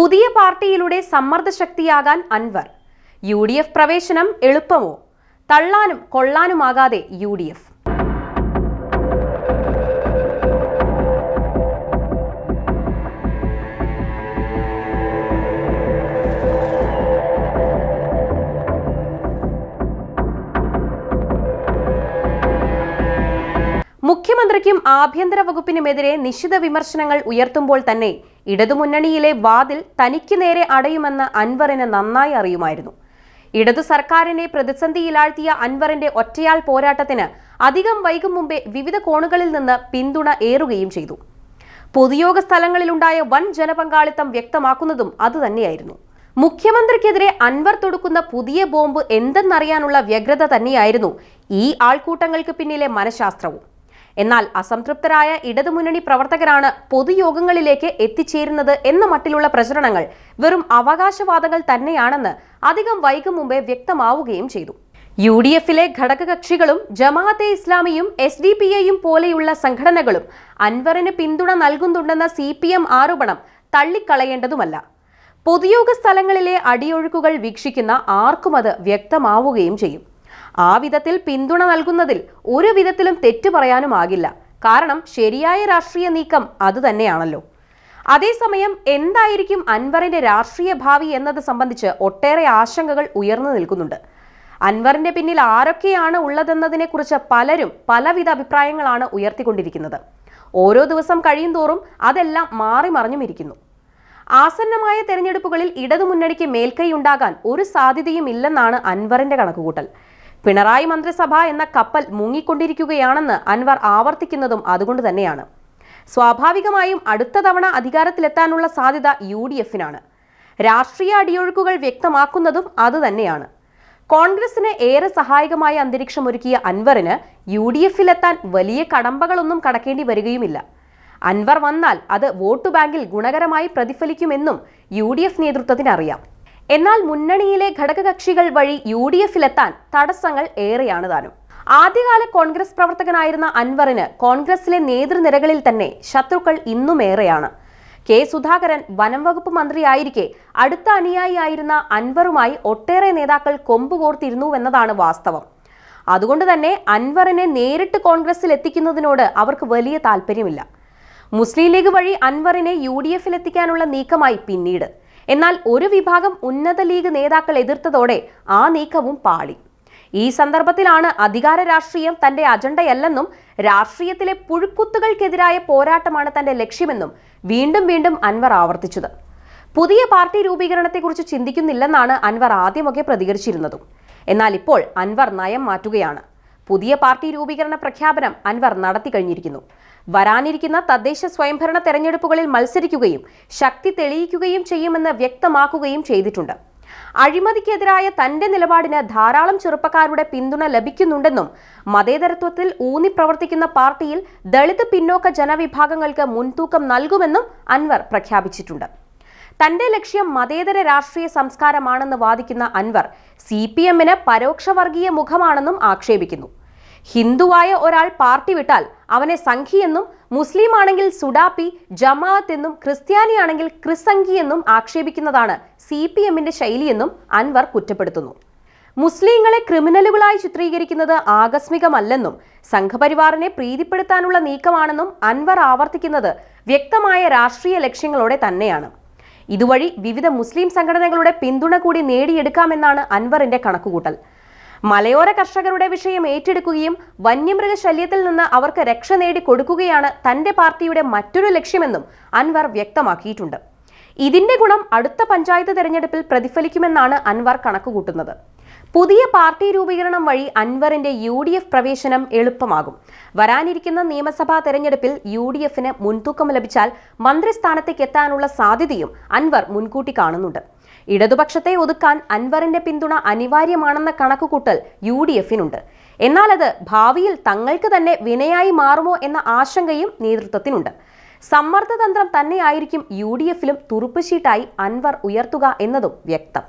പുതിയ പാർട്ടിയിലൂടെ സമ്മർദ്ദശക്തിയാകാൻ അൻവർ. യു ഡി എഫ് പ്രവേശനം എളുപ്പമോ? തള്ളാനും കൊള്ളാനുമാകാതെ യു ഡി എഫ് മുഖ്യമന്ത്രിക്കും ആഭ്യന്തര വകുപ്പിനുമെതിരെ നിശിത വിമർശനങ്ങൾ ഉയർത്തുമ്പോൾ തന്നെ ഇടതുമുന്നണിയിലെ വാതിൽ തനിക്ക് നേരെ അടയുമെന്ന് അൻവറിന് നന്നായി അറിയുമായിരുന്നു. ഇടതു സർക്കാരിനെ പ്രതിസന്ധിയിലാഴ്ത്തിയ അൻവറിന്റെ ഒറ്റയാൾ പോരാട്ടത്തിന് അധികം വൈകും മുമ്പേ വിവിധ കോണുകളിൽ നിന്ന് പിന്തുണ ഏറുകയും ചെയ്തു. പൊതുയോഗ സ്ഥലങ്ങളിലുണ്ടായ വൻ ജനപങ്കാളിത്തം വ്യക്തമാക്കുന്നതും അതുതന്നെയായിരുന്നു. മുഖ്യമന്ത്രിക്കെതിരെ അൻവർ തൊടുക്കുന്ന പുതിയ ബോംബ് എന്തെന്നറിയാനുള്ള വ്യഗ്രത തന്നെയായിരുന്നു ഈ ആൾക്കൂട്ടങ്ങൾക്ക് പിന്നിലെ മനഃശാസ്ത്രവും. എന്നാൽ അസംതൃപ്തരായ ഇടതുമുന്നണി പ്രവർത്തകരാണ് പൊതുയോഗങ്ങളിലേക്ക് എത്തിച്ചേരുന്നത് എന്ന മട്ടിലുള്ള പ്രചരണങ്ങൾ വെറും അവകാശവാദങ്ങൾ തന്നെയാണെന്ന് അധികം വൈകും മുമ്പേ വ്യക്തമാവുകയും ചെയ്തു. യു ഡി എഫിലെ ഘടകകക്ഷികളും ജമാഅത്തെ ഇസ്ലാമിയും എസ് ഡി പി ഐയും പോലെയുള്ള സംഘടനകളും അൻവറിന് പിന്തുണ നൽകുന്നുണ്ടെന്ന സി പി എം ആരോപണം തള്ളിക്കളയേണ്ടതുമല്ല. പൊതുയോഗ സ്ഥലങ്ങളിലെ അടിയൊഴുക്കുകൾ വീക്ഷിക്കുന്ന ആർക്കും അത് വ്യക്തമാവുകയും ചെയ്യും. ആ വിധത്തിൽ പിന്തുണ നൽകുന്നതിൽ ഒരു വിധത്തിലും തെറ്റു പറയാനുമാകില്ല കാരണം ശരിയായ രാഷ്ട്രീയ നീക്കം അതുതന്നെയാണല്ലോ അതേസമയം എന്തായിരിക്കും അൻവറിന്റെ രാഷ്ട്രീയ ഭാവി എന്നത് സംബന്ധിച്ച് ഒട്ടേറെ ആശങ്കകൾ ഉയർന്നു നിൽക്കുന്നുണ്ട്. അൻവറിന്റെ പിന്നിൽ ആരൊക്കെയാണ് ഉള്ളതെന്നതിനെക്കുറിച്ച് പലരും പലവിധ അഭിപ്രായങ്ങളാണ് ഉയർത്തിക്കൊണ്ടിരിക്കുന്നത്. ഓരോ ദിവസം കഴിയും തോറും അതെല്ലാം മാറി മറിഞ്ഞും ഇരിക്കുന്നു. ആസന്നമായ തെരഞ്ഞെടുപ്പുകളിൽ ഇടതുമുന്നണിക്ക് മേൽക്കൈയുണ്ടാകാൻ ഒരു സാധ്യതയും ഇല്ലെന്നാണ് അൻവറിന്റെ കണക്കുകൂട്ടൽ. പിണറായി മന്ത്രിസഭ എന്ന കപ്പൽ മുങ്ങിക്കൊണ്ടിരിക്കുകയാണെന്ന് അൻവർ ആവർത്തിക്കുന്നതും അതുകൊണ്ട് തന്നെയാണ്. സ്വാഭാവികമായും അടുത്ത തവണ അധികാരത്തിലെത്താനുള്ള സാധ്യത യു ഡി എഫിനാണ് രാഷ്ട്രീയ അടിയൊഴുക്കുകൾ വ്യക്തമാക്കുന്നതും അതുതന്നെയാണ് കോൺഗ്രസിന് ഏറെ സഹായകമായ അന്തരീക്ഷം ഒരുക്കിയ അൻവറിന് യു ഡി എഫിലെത്താൻ വലിയ കടമ്പകളൊന്നും കടക്കേണ്ടി വരികയുമില്ല. അൻവർ വന്നാൽ അത് വോട്ട് ബാങ്കിൽ ഗുണകരമായി പ്രതിഫലിക്കുമെന്നും യു ഡി എഫ് നേതൃത്വത്തിന് അറിയാം. എന്നാൽ മുന്നണിയിലെ ഘടകകക്ഷികൾ വഴി യു ഡി എഫിലെത്താൻ തടസ്സങ്ങൾ ഏറെയാണ് താനും. ആദ്യകാല കോൺഗ്രസ് പ്രവർത്തകനായിരുന്ന അൻവറിന് കോൺഗ്രസിലെ നേതൃനിരകളിൽ തന്നെ ശത്രുക്കൾ ഇന്നുമേറെയാണ് കെ സുധാകരൻ വനം വകുപ്പ് മന്ത്രിയായിരിക്കെ അടുത്ത അനുയായിയായിരുന്ന അൻവറുമായി ഒട്ടേറെ നേതാക്കൾ കൊമ്പുകോർത്തിരുന്നുവെന്നതാണ് വാസ്തവം. അതുകൊണ്ട് തന്നെ അൻവറിനെ നേരിട്ട് കോൺഗ്രസിൽ എത്തിക്കുന്നതിനോട് അവർക്ക് വലിയ താല്പര്യമില്ല. മുസ്ലിം ലീഗ് വഴി അൻവറിനെ യു ഡി എഫിൽ എത്തിക്കാനുള്ള നീക്കമായി പിന്നീട്. എന്നാൽ ഒരു വിഭാഗം ഉന്നത ലീഗ് നേതാക്കൾ എതിർത്തതോടെ ആ നീക്കവും പാളി. ഈ സന്ദർഭത്തിലാണ് അധികാര രാഷ്ട്രീയം തന്റെ അജണ്ടയല്ലെന്നും രാഷ്ട്രീയത്തിലെ പുഴുക്കുത്തുകൾക്കെതിരായ പോരാട്ടമാണ് തന്റെ ലക്ഷ്യമെന്നും വീണ്ടും വീണ്ടും അൻവർ ആവർത്തിച്ചത്. പുതിയ പാർട്ടി രൂപീകരണത്തെക്കുറിച്ച് ചിന്തിക്കുന്നില്ലെന്നാണ് അൻവർ ആദ്യമൊക്കെ പ്രതികരിച്ചിരുന്നതും. എന്നാൽ ഇപ്പോൾ അൻവർ നയം മാറ്റുകയാണ്. പുതിയ പാർട്ടി രൂപീകരണ പ്രഖ്യാപനം അൻവർ നടത്തി കഴിഞ്ഞിരിക്കുന്നു. വരാനിരിക്കുന്ന തദ്ദേശ സ്വയംഭരണ തെരഞ്ഞെടുപ്പുകളിൽ മത്സരിക്കുകയും ശക്തി തെളിയിക്കുകയും ചെയ്യുമെന്ന് വ്യക്തമാക്കുകയും ചെയ്തിട്ടുണ്ട്. അഴിമതിക്കെതിരായ തന്റെ നിലപാടിന് ധാരാളം ചെറുപ്പക്കാരുടെ പിന്തുണ ലഭിക്കുന്നുണ്ടെന്നും മതേതരത്വത്തിൽ ഊന്നി പ്രവർത്തിക്കുന്ന പാർട്ടിയിൽ ദളിത് പിന്നോക്ക ജനവിഭാഗങ്ങൾക്ക് മുൻതൂക്കം നൽകുമെന്നും അൻവർ പ്രഖ്യാപിച്ചിട്ടുണ്ട്. തന്റെ ലക്ഷ്യം മതേതര രാഷ്ട്രീയ സംസ്കാരമാണെന്ന് വാദിക്കുന്ന അൻവർ സി പി എമ്മിന് പരോക്ഷവർഗീയ മുഖമാണെന്നും ആക്ഷേപിക്കുന്നു. ഹിന്ദുവായ ഒരാൾ പാർട്ടി വിട്ടാൽ അവനെ സംഘിയെന്നും മുസ്ലിം ആണെങ്കിൽ സുഡാപ്പി ജമാഅത്ത് എന്നും ക്രിസ്ത്യാനിയാണെങ്കിൽ ക്രിസംഖി എന്നും ആക്ഷേപിക്കുന്നതാണ് സി പി എമ്മിന്റെ ശൈലിയെന്നും അൻവർ കുറ്റപ്പെടുത്തുന്നു. മുസ്ലിങ്ങളെ ക്രിമിനലുകളായി ചിത്രീകരിക്കുന്നത് ആകസ്മികമല്ലെന്നും സംഘപരിവാറിനെ പ്രീതിപ്പെടുത്താനുള്ള നീക്കമാണെന്നും അൻവർ ആവർത്തിക്കുന്നത് വ്യക്തമായ രാഷ്ട്രീയ ലക്ഷ്യങ്ങളോടെ തന്നെയാണ്. ഇതുവഴി വിവിധ മുസ്ലിം സംഘടനകളുടെ പിന്തുണ കൂടി നേടിയെടുക്കാമെന്നാണ് അൻവറിന്റെ കണക്കുകൂട്ടൽ. മലയോര കർഷകരുടെ വിഷയം ഏറ്റെടുക്കുകയും വന്യമൃഗ ശല്യത്തിൽ നിന്ന് അവർക്ക് രക്ഷ നേടി കൊടുക്കുകയാണ് തന്റെ പാർട്ടിയുടെ മറ്റൊരു ലക്ഷ്യമെന്നും അൻവർ വ്യക്തമാക്കിയിട്ടുണ്ട്. ഇതിന്റെ ഗുണം അടുത്ത പഞ്ചായത്ത് തെരഞ്ഞെടുപ്പിൽ പ്രതിഫലിക്കുമെന്നാണ് അൻവർ കണക്കുകൂട്ടുന്നത്. പുതിയ പാർട്ടി രൂപീകരണം വഴി അൻവറിന്റെ യു ഡി എഫ് പ്രവേശനം എളുപ്പമാകും. വരാനിരിക്കുന്ന നിയമസഭാ തെരഞ്ഞെടുപ്പിൽ യു ഡി എഫിന് മുൻതൂക്കം ലഭിച്ചാൽ മന്ത്രിസ്ഥാനത്തേക്ക് എത്താനുള്ള സാധ്യതയും അൻവർ മുൻകൂട്ടി കാണുന്നുണ്ട്. ഇടതുപക്ഷത്തെ ഒതുക്കാൻ അൻവറിന്റെ പിന്തുണ അനിവാര്യമാണെന്ന കണക്കുകൂട്ടൽ യു ഡി എഫിനുണ്ട് എന്നാൽ അത് ഭാവിയിൽ തങ്ങൾക്ക് തന്നെ വിനയായി മാറുമോ എന്ന ആശങ്കയും നേതൃത്വത്തിനുണ്ട്. സമ്മർദ്ദതന്ത്രം തന്നെയായിരിക്കും യു ഡി എഫിലും തുറുപ്പുശീട്ടായി അൻവർ ഉയർത്തുക എന്നതും വ്യക്തം.